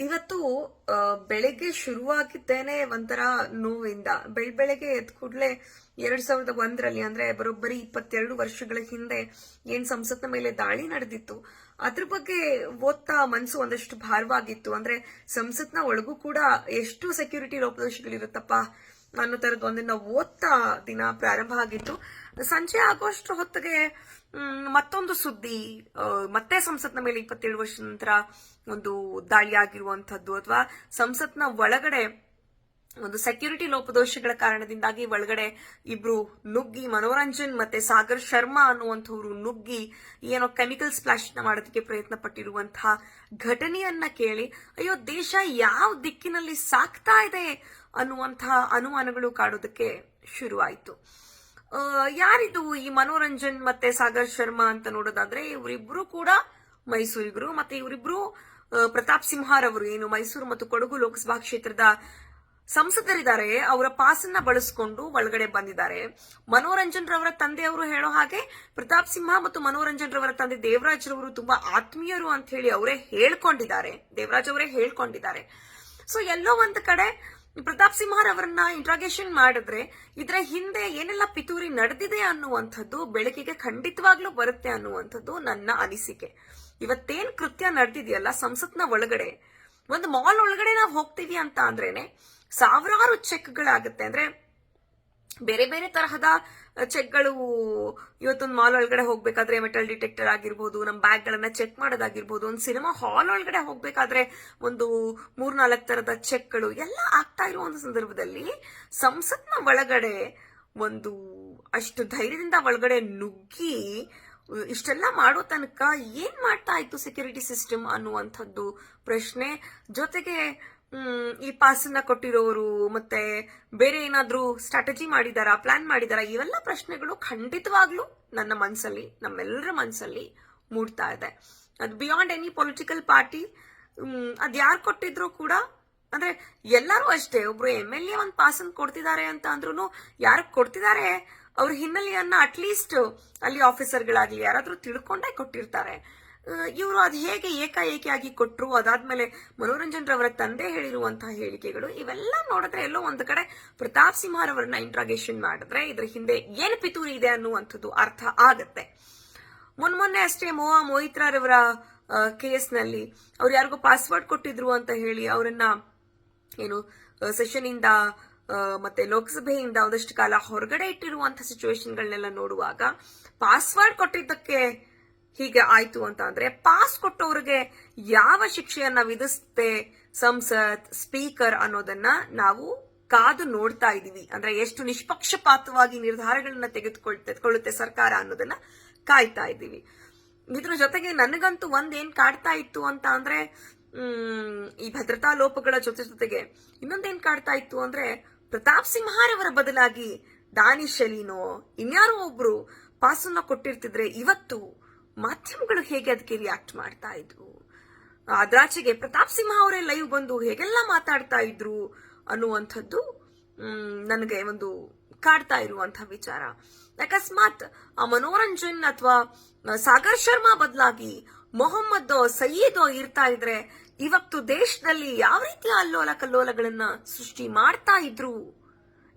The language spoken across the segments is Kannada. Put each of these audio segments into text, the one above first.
ಇವತ್ತು ಬೆಳಗ್ಗೆ ಶುರುವಾಗಿದ್ದೇನೆ ಒಂಥರ ನೋವಿಂದ. ಬೆಳ್, ಬೆಳಗ್ಗೆ ಎದ್ದ ಕೂಡಲೇ ಎರಡ್ ಸಾವಿರದ ಒಂದರಲ್ಲಿ, ಅಂದ್ರೆ ಬರೋಬ್ಬರಿ ಇಪ್ಪತ್ತೆರಡು ವರ್ಷಗಳ ಹಿಂದೆ ಏನ್ ಸಂಸತ್ನ ಮೇಲೆ ದಾಳಿ ನಡೆದಿತ್ತು, ಅದ್ರ ಬಗ್ಗೆ ಓದ್ತಾ ಮನಸ್ಸು ಒಂದಷ್ಟು ಭಾರವಾಗಿತ್ತು. ಅಂದ್ರೆ ಸಂಸತ್ನ ಒಳಗೂ ಕೂಡ ಎಷ್ಟು ಸೆಕ್ಯೂರಿಟಿ ಲೋಪದೋಷಗಳಿರುತ್ತಪ್ಪ ಅನ್ನೋ ಥರದ್ದು ಒಂದಿನ ಓದ್ತಾ ದಿನ ಪ್ರಾರಂಭ ಆಗಿತ್ತು ಸಂಜೆ ಆಗೋಷ್ಟು ಹೊತ್ತಿಗೆ ಮತ್ತೊಂದು ಸುದ್ದಿ ಮತ್ತೆ ಸಂಸತ್ನ ಮೇಲೆ ಇಪ್ಪತ್ತೇಳು ವರ್ಷ ನಂತರ ಒಂದು ದಾಳಿ ಆಗಿರುವಂತದ್ದು ಅಥವಾ ಸಂಸತ್ನ ಒಳಗಡೆ ಒಂದು ಸೆಕ್ಯೂರಿಟಿ ಲೋಪದೋಷಗಳ ಕಾರಣದಿಂದಾಗಿ ಒಳಗಡೆ ಇಬ್ರು ನುಗ್ಗಿ, ಮನೋರಂಜನ್ ಮತ್ತೆ ಸಾಗರ್ ಶರ್ಮಾ ಅನ್ನುವಂಥವ್ರು ನುಗ್ಗಿ ಏನೋ ಕೆಮಿಕಲ್ ಸ್ಪ್ಲಾಶ್ನ ಮಾಡೋದಕ್ಕೆ ಪ್ರಯತ್ನ ಪಟ್ಟಿರುವಂತಹ ಘಟನೆಯನ್ನ ಕೇಳಿ, ಅಯ್ಯೋ ದೇಶ ಯಾವ ದಿಕ್ಕಿನಲ್ಲಿ ಸಾಕ್ತಾ ಇದೆ ಅನ್ನುವಂತಹ ಅನುಮಾನಗಳು ಕಾಡೋದಕ್ಕೆ ಶುರುವಾಯಿತು. ಯಾರಿದು ಈ ಮನೋರಂಜನ್ ಮತ್ತೆ ಸಾಗರ್ ಶರ್ಮಾ ಅಂತ ನೋಡೋದಾದ್ರೆ ಇವರಿಬ್ರು ಕೂಡ ಮೈಸೂರಿಗರು, ಮತ್ತೆ ಇವರಿಬ್ರು ಪ್ರತಾಪ್ ಸಿಂಹಾರವರು, ಏನು ಮೈಸೂರು ಮತ್ತು ಕೊಡಗು ಲೋಕಸಭಾ ಕ್ಷೇತ್ರದ ಸಂಸದರಿದ್ದಾರೆ, ಅವರ ಪಾಸನ್ನ ಬಳಸಿಕೊಂಡು ಒಳಗಡೆ ಬಂದಿದ್ದಾರೆ. ಮನೋರಂಜನ್ ರವರ ತಂದೆಯವರು ಹೇಳೋ ಹಾಗೆ, ಪ್ರತಾಪ್ ಸಿಂಹ ಮತ್ತು ಮನೋರಂಜನ್ ರವರ ತಂದೆ ದೇವರಾಜ್ ರವರು ತುಂಬಾ ಆತ್ಮೀಯರು ಅಂತ ಹೇಳಿ ಅವರೇ ಹೇಳ್ಕೊಂಡಿದ್ದಾರೆ. ದೇವರಾಜ್ ಅವರೇ ಹೇಳ್ಕೊಂಡಿದ್ದಾರೆ. ಸೊ ಎಲ್ಲೋ ಒಂದ್ ಕಡೆ ಪ್ರತಾಪ್ ಸಿಂಹರವರನ್ನ ಇಂಟ್ರಾಗೇಷನ್ ಮಾಡಿದ್ರೆ, ಇದರ ಹಿಂದೆ ಏನೆಲ್ಲ ಪಿತೂರಿ ನಡೆದಿದೆ ಅನ್ನುವಂಥದ್ದು ಬೆಳಕಿಗೆ ಖಂಡಿತವಾಗ್ಲೂ ಬರುತ್ತೆ ಅನ್ನುವಂಥದ್ದು ನನ್ನ ಅನಿಸಿಕೆ. ಇವತ್ತೇನ್ ಕೃತ್ಯ ನಡೆದಿದೆಯಲ್ಲ ಸಂಸತ್ನ ಒಳಗಡೆ, ಒಂದು ಮಾಲ್ ಒಳಗಡೆ ನಾವು ಹೋಗ್ತೀವಿ ಅಂತ ಅಂದ್ರೇನೆ ಸಾವಿರಾರು ಚೆಕ್ಗಳಾಗುತ್ತೆ. ಅಂದ್ರೆ ಬೇರೆ ಬೇರೆ ತರಹದ ಚೆಕ್ಗಳು ಇವತ್ತೊಂದು ಮಾಲ್ ಒಳಗಡೆ ಹೋಗ್ಬೇಕಾದ್ರೆ ಮೆಟಲ್ ಡಿಟೆಕ್ಟರ್ ಆಗಿರ್ಬೋದು ನಮ್ಮ ಬ್ಯಾಗ್ ಗಳನ್ನ ಚೆಕ್ ಮಾಡೋದಾಗಿರ್ಬೋದು, ಒಂದು ಸಿನಿಮಾ ಹಾಲ್ ಒಳಗಡೆ ಹೋಗ್ಬೇಕಾದ್ರೆ ಒಂದು ಮೂರ್ನಾಲ್ಕು ತರದ ಚೆಕ್ಗಳು ಎಲ್ಲ ಆಗ್ತಾ ಇರುವಂತ ಸಂದರ್ಭದಲ್ಲಿ ಸಂಸತ್ನ ಒಳಗಡೆ ಒಂದು ಅಷ್ಟು ಧೈರ್ಯದಿಂದ ಒಳಗಡೆ ನುಗ್ಗಿ, ಇಷ್ಟೆಲ್ಲ ಮಾಡೋ ತನಕ ಏನ್ ಮಾಡ್ತಾ ಇತ್ತು ಸೆಕ್ಯೂರಿಟಿ ಸಿಸ್ಟಮ್ ಅನ್ನುವಂಥದ್ದು ಪ್ರಶ್ನೆ ಜೊತೆಗೆ ಈ ಪಾಸನ್ನ ಕೊಟ್ಟಿರೋರು, ಮತ್ತೆ ಬೇರೆ ಏನಾದರೂ ಸ್ಟ್ರಾಟಜಿ ಮಾಡಿದಾರಾ ಪ್ಲಾನ್ ಮಾಡಿದಾರಾ, ಇವೆಲ್ಲ ಪ್ರಶ್ನೆಗಳು ಖಂಡಿತವಾಗ್ಲೂ ನನ್ನ ಮನಸ್ಸಲ್ಲಿ ನಮ್ಮೆಲ್ಲರ ಮನಸ್ಸಲ್ಲಿ ಮೂಡ್ತಾ ಇದೆ. ಅದು ಬಿಯಾಂಡ್ ಎನಿ ಪೊಲಿಟಿಕಲ್ ಪಾರ್ಟಿ ಅದ್ ಯಾರು ಕೊಟ್ಟಿದ್ರು ಕೂಡ, ಅಂದ್ರೆ ಎಲ್ಲರೂ ಅಷ್ಟೇ, ಒಬ್ರು ಎಂ ಎಲ್ ಎ ಒಂದು ಪಾಸನ್ ಕೊಡ್ತಿದ್ದಾರೆ ಅಂತ ಅಂದ್ರೂ ಯಾರು ಕೊಡ್ತಿದ್ದಾರೆ ಅವ್ರ ಹಿನ್ನೆಲೆಯನ್ನ ಅಟ್ಲೀಸ್ಟ್ ಅಲ್ಲಿ ಆಫೀಸರ್ಗಳಾಗ್ಲಿ ಯಾರಾದ್ರೂ ತಿಳ್ಕೊಂಡೇ ಕೊಟ್ಟಿರ್ತಾರೆ. ಇವರು ಅದು ಹೇಗೆ ಏಕಾಏಕಿಯಾಗಿ ಕೊಟ್ಟರು ಅದಾದ್ಮೇಲೆ ಮನೋರಂಜನ್ ರವರ ತಂದೆ ಹೇಳಿರುವಂತಹ ಹೇಳಿಕೆಗಳು, ಇವೆಲ್ಲ ನೋಡಿದ್ರೆ ಎಲ್ಲೋ ಒಂದು ಕಡೆ ಪ್ರತಾಪ್ ಸಿಂಹರವರನ್ನ ಇಂಟ್ರಾಗೇಷನ್ ಮಾಡಿದ್ರೆ ಇದ್ರ ಹಿಂದೆ ಏನು ಪಿತೂರಿ ಇದೆ ಅನ್ನುವಂಥದ್ದು ಅರ್ಥ ಆಗತ್ತೆ. ಮೊನ್ನೆ ಅಷ್ಟೇ ಮೋಹಾ ಮೋಹಿತ್ರಾರವರ ಕೇಸ್ನಲ್ಲಿ ಅವ್ರು ಯಾರಿಗೋ ಪಾಸ್ವರ್ಡ್ ಕೊಟ್ಟಿದ್ರು ಅಂತ ಹೇಳಿ ಅವರನ್ನ ಏನು ಸೆಷನ್ ಇಂದ ಮತ್ತೆ ಲೋಕಸಭೆಯಿಂದ ಒಂದಷ್ಟು ಕಾಲ ಹೊರಗಡೆ ಇಟ್ಟಿರುವಂತಹ ಸಿಚುವೇಶನ್ಗಳನ್ನೆಲ್ಲ ನೋಡುವಾಗ ಪಾಸ್ವರ್ಡ್ ಕೊಟ್ಟಿದ್ದಕ್ಕೆ ಹೀಗೆ ಆಯ್ತು ಅಂತ ಅಂದ್ರೆ ಪಾಸ್ ಕೊಟ್ಟವ್ರಿಗೆ ಯಾವ ಶಿಕ್ಷೆಯನ್ನ ವಿಧಿಸುತ್ತೆ ಸಂಸತ್ ಸ್ಪೀಕರ್ ಅನ್ನೋದನ್ನ ನಾವು ಕಾದು ನೋಡ್ತಾ ಇದೀವಿ ಅಂದ್ರೆ ಎಷ್ಟು ನಿಷ್ಪಕ್ಷಪಾತವಾಗಿ ನಿರ್ಧಾರಗಳನ್ನ ತೆಗೆದುಕೊಳ್ ತೆಗೆದುಕೊಳ್ಳುತ್ತೆ ಸರ್ಕಾರ ಅನ್ನೋದನ್ನ ಕಾಯ್ತಾ ಇದ್ದೀವಿ. ಇದ್ರ ಜೊತೆಗೆ ನನಗಂತೂ ಒಂದೇನ್ ಕಾಡ್ತಾ ಇತ್ತು ಅಂತ ಅಂದ್ರೆ ಈ ಭದ್ರತಾ ಲೋಪಗಳ ಜೊತೆ ಜೊತೆಗೆ ಇನ್ನೊಂದೇನ್ ಕಾಡ್ತಾ ಇತ್ತು ಅಂದ್ರೆ ಪ್ರತಾಪ್ ಸಿಂಹಾರವರ ಬದಲಾಗಿ ದಾನಿಶ್ ಅಲಿನೋ ಇನ್ಯಾರೋ ಒಬ್ರು ಪಾಸನ್ನ ಕೊಟ್ಟಿರ್ತಿದ್ರೆ ಇವತ್ತು ಮಾಧ್ಯಮಗಳು ಹೇಗೆ ಅದಕ್ಕೆ ರಿಯಾಕ್ಟ್ ಮಾಡ್ತಾ ಇದ್ರು? ಅದ್ರಾಚೆಗೆ ಪ್ರತಾಪ್ ಸಿಂಹ ಅವರೇ ಲೈವ್ ಬಂದು ಹೇಗೆಲ್ಲ ಮಾತಾಡ್ತಾ ಇದ್ರು ಅನ್ನುವಂಥದ್ದು ನನಗೆ ಒಂದು ಕಾಡ್ತಾ ಇರುವಂತಹ ವಿಚಾರ. ಅಕಸ್ಮಾತ್ ಆ ಮನೋರಂಜನ್ ಅಥವಾ ಸಾಗರ್ ಶರ್ಮಾ ಬದಲಾಗಿ ಮೊಹಮ್ಮದ್ ಸಯೀದ್ ಇರ್ತಾ ಇದ್ರೆ ಇವತ್ತು ದೇಶದಲ್ಲಿ ಯಾವ ರೀತಿಯ ಅಲ್ಲೋಲ ಕಲ್ಲೋಲಗಳನ್ನ ಸೃಷ್ಟಿ ಮಾಡ್ತಾ ಇದ್ರು?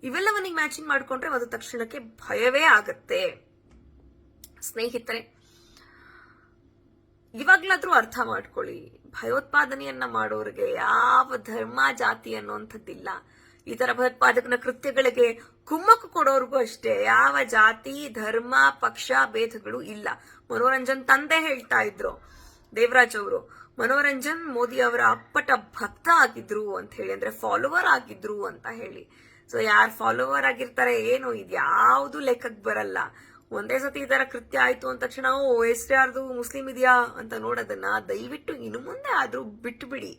ಇವೆಲ್ಲವನ್ನ ಮ್ಯಾಚಿಂಗ್ ಮಾಡ್ಕೊಂಡ್ರೆ ಒಂದು ತಕ್ಷಣಕ್ಕೆ ಭಯವೇ ಆಗತ್ತೆ. ಸ್ನೇಹಿತರೆ, ಇವಾಗ್ಲಾದ್ರೂ ಅರ್ಥ ಮಾಡ್ಕೊಳ್ಳಿ. ಭಯೋತ್ಪಾದನೆಯನ್ನ ಮಾಡೋರಿಗೆ ಯಾವ ಧರ್ಮ, ಜಾತಿ ಅನ್ನುವಂಥದ್ದಿಲ್ಲ. ಇತರ ತರ ಭಯೋತ್ಪಾದಕನ ಕೃತ್ಯಗಳಿಗೆ ಕುಮ್ಮಕ್ಕು ಕೊಡೋರ್ಗೂ ಅಷ್ಟೇ. ಯಾವ ಜಾತಿ, ಧರ್ಮ, ಪಕ್ಷ, ಭೇದಗಳು ಇಲ್ಲ. ಮನೋರಂಜನ್ ತಂದೆ ಹೇಳ್ತಾ ಇದ್ರು. ದೇವರಾಜ್ ಅವರು, ಮನೋರಂಜನ್ ಮೋದಿ ಅವರ ಅಪ್ಪಟ ಭಕ್ತ ಆಗಿದ್ರು ಅಂತ ಹೇಳಿ, ಅಂದ್ರೆ ಫಾಲೋವರ್ ಆಗಿದ್ರು ಅಂತ ಹೇಳಿ. ಸೊ ಯಾರು ಫಾಲೋವರ್ ಆಗಿರ್ತಾರೆ ಏನು ಇದ್ಯಾವುದು ಲೆಕ್ಕಕ್ಕೆ ಬರಲ್ಲ. ಒಂದೇ ಸತಿ ಈ ತರ ಕೃತ್ಯ ಆಯ್ತು ಅಂದ ತಕ್ಷಣ ಓ ಎಷ್ಟು ಯಾರ್ದು ಮುಸ್ಲಿಂ ಇದೆಯಾ ಅಂತ ನೋಡೋದನ್ನ ದಯವಿಟ್ಟು ಇನ್ನು ಮುಂದೆ ಆದ್ರೂ ಬಿಟ್ಟು ಬಿಡಿ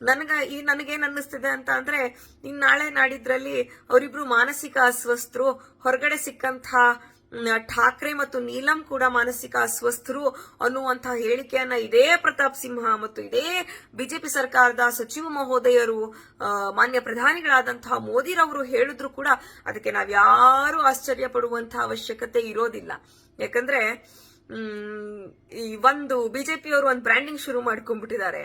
ನನಗ ಈ ನನಗೇನ್ ಅನ್ನಿಸ್ತಿದೆ ಅಂತ ಅಂದ್ರೆ, ಇನ್ ನಾಳೆ ನಾಡಿದ್ರಲ್ಲಿ ಅವರಿಬ್ರು ಮಾನಸಿಕ ಅಸ್ವಸ್ಥರು, ಹೊರಗಡೆ ಸಿಕ್ಕಂತ ಠಾಕ್ರೆ ಮತ್ತು ನೀಲಂ ಕೂಡ ಮಾನಸಿಕ ಅಸ್ವಸ್ಥರು ಅನ್ನುವಂತಹ ಹೇಳಿಕೆಯನ್ನ ಇದೇ ಪ್ರತಾಪ್ ಸಿಂಹ ಮತ್ತು ಇದೇ ಬಿಜೆಪಿ ಸರ್ಕಾರದ ಸಚಿವ ಮಹೋದಯರು ಮಾನ್ಯ ಪ್ರಧಾನಿಗಳಾದಂತಹ ಮೋದಿರವರು ಹೇಳಿದ್ರು ಕೂಡ ಅದಕ್ಕೆ ನಾವ್ಯಾರು ಆಶ್ಚರ್ಯ ಪಡುವಂತಹ ಅವಶ್ಯಕತೆ ಇರೋದಿಲ್ಲ. ಯಾಕಂದ್ರೆ ಈ ಒಂದು ಬಿಜೆಪಿಯವರು ಒಂದು ಬ್ರ್ಯಾಂಡಿಂಗ್ ಶುರು ಮಾಡ್ಕೊಂಡ್ಬಿಟ್ಟಿದ್ದಾರೆ.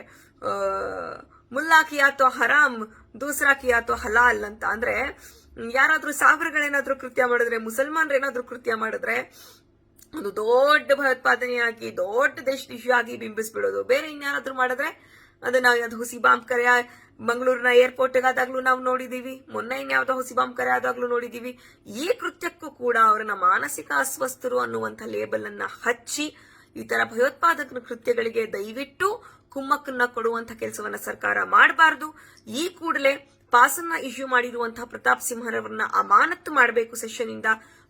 ಮುಲ್ಲಾ ಕಿಯಾ ತೋ ಹರಾಮ್, ದೂಸರಾ ಕಿಯಾ ತೋ ಹಲಾಲ್ ಅಂತ. ಅಂದ್ರೆ ಯಾರಾದ್ರೂ ಸಾವಿರಗಳೇನಾದ್ರೂ ಕೃತ್ಯ ಮಾಡಿದ್ರೆ ಮುಸಲ್ಮಾನ್ರು ಏನಾದ್ರೂ ಕೃತ್ಯ ಮಾಡಿದ್ರೆ, ಒಂದು ದೊಡ್ಡ ಭಯೋತ್ಪಾದನೆಯಾಗಿ, ದೊಡ್ಡ ದೇಶ ಆಗಿ ಬಿಂಬಿಸ್ಬಿಡೋದು. ಬೇರೆ ಇನ್ಯಾರಾದ್ರೂ ಮಾಡಿದ್ರೆ, ಅದನ್ನ ಅದು ಹುಸಿ ಬಾಂಬ್ ಕರೆ ಮಂಗಳೂರಿನ ಏರ್ಪೋರ್ಟ್ ಆದಾಗ್ಲೂ ನಾವು ನೋಡಿದೀವಿ. ಮೊನ್ನೆ ಇನ್ಯಾವ್ದೋ ಹುಸಿ ಬಾಂಬ್ ಕರೆ ಆದಾಗ್ಲೂ ನೋಡಿದೀವಿ. ಈ ಕೃತ್ಯಕ್ಕೂ ಕೂಡ ಅವರನ್ನ ಮಾನಸಿಕ ಅಸ್ವಸ್ಥರು ಅನ್ನುವಂಥ ಲೇಬಲ್ ಅನ್ನ ಹಚ್ಚಿ, ಈ ತರ ಭಯೋತ್ಪಾದಕ ಕೃತ್ಯಗಳಿಗೆ ದಯವಿಟ್ಟು ಕುಮ್ಮಕ್ಕನ್ನ ಕೊಡುವಂತ ಕೆಲಸವನ್ನ ಸರ್ಕಾರ ಮಾಡಬಾರದು. ಈ ಕೂಡಲೇ ಪಾಸನ್ನ ಇಶ್ಯೂ ಮಾಡಿರುವಂತಹ ಪ್ರತಾಪ್ ಸಿಂಹರವರನ್ನ ಅಮಾನತ್ತು ಮಾಡಬೇಕು ಸೆಷನ್ ಇಂದ.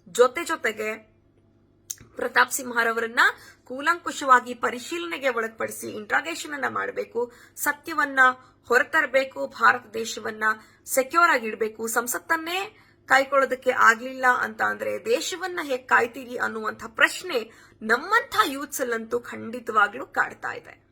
ಜೊತೆ ಜೊತೆಗೆ ಪ್ರತಾಪ್ ಸಿಂಹರವರನ್ನ ಕೂಲಂಕುಷವಾಗಿ ಪರಿಶೀಲನೆಗೆ ಒಳಪಡಿಸಿ ಇಂಟ್ರಾಗೇಷನ್ ಅನ್ನ ಮಾಡಬೇಕು. ಸತ್ಯವನ್ನ ಹೊರತರಬೇಕು, ಭಾರತ ದೇಶವನ್ನ ಸೆಕ್ಯೂರ್ ಆಗಿ ಇಡಬೇಕು. ಸಂಸತ್ತನ್ನೇ ಕಾಯ್ಕೊಳ್ಳೋದಕ್ಕೆ ಆಗ್ಲಿಲ್ಲ ಅಂತ ಅಂದ್ರೆ ದೇಶವನ್ನ ಹೇಗೆ ಕಾಯ್ತೀರಿ ಅನ್ನುವಂಥ ಪ್ರಶ್ನೆ ನಮ್ಮಂಥ ಯೂತ್ಸಲ್ಲಂತೂ ಖಂಡಿತವಾಗ್ಲೂ ಕಾಡ್ತಾ ಇದೆ.